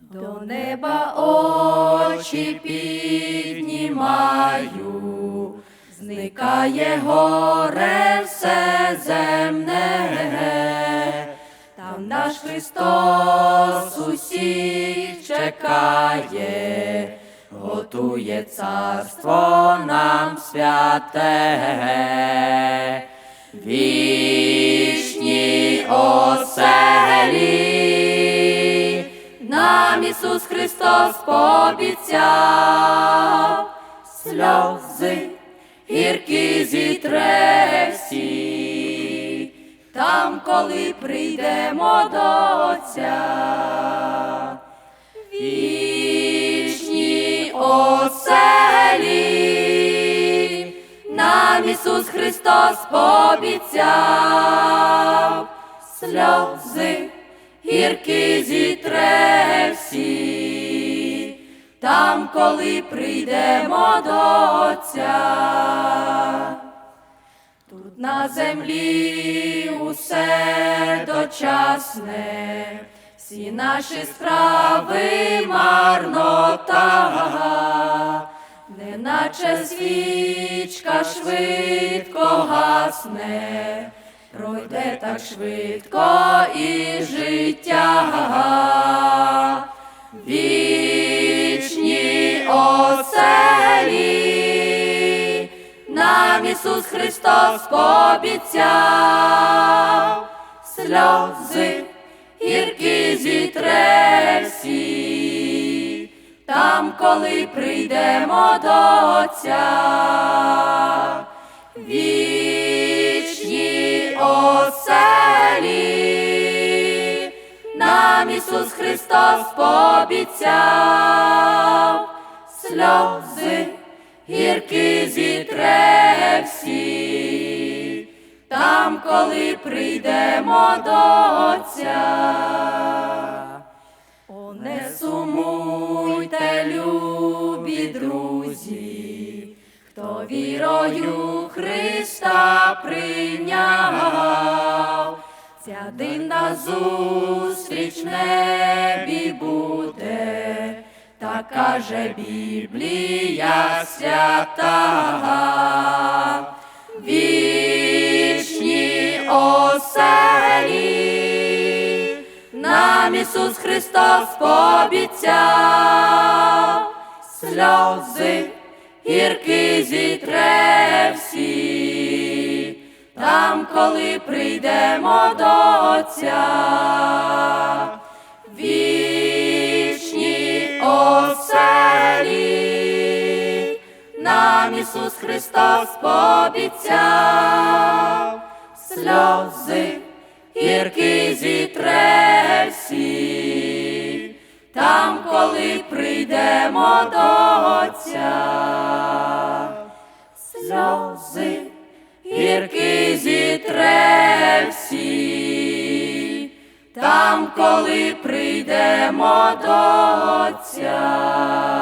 До неба очі піднімаю, зникає горе все земне, там наш Христос усіх чекає, готує царство нам святе, вічні Ісус Христос пообіцяв, сльози гіркі зітре всі, там, коли прийдемо до Отця. Вічні оселі, нам Ісус Христос пообіцяв, сльози гіркі зітре коли прийдемо до Отця. Тут на землі усе дочасне, всі наші справи марнота, неначе свічка швидко гасне, пройде так швидко і життя. Ісус Христос пообіцяв, сльози гіркі зітре всі, там, коли прийдемо до Отця. Вічні оселі, нам Ісус Христос пообіцяв, сльози гіркі зітре всі, там, коли прийдемо до Отця. О, не сумуйте, любі друзі, хто вірою Христа прийняв, ця дивна зустріч небі буде, так каже Біблія свята. Оселі, нам Ісус Христос пообіцяв, сльози гіркі зітре всі, там, коли прийдемо до Отця. Вічні оселі, нам Ісус Христос пообіцяв, сльози гіркі зітре всі, там, коли прийдемо до Отця. Сльози гіркі зітре всі, там, коли прийдемо до Отця.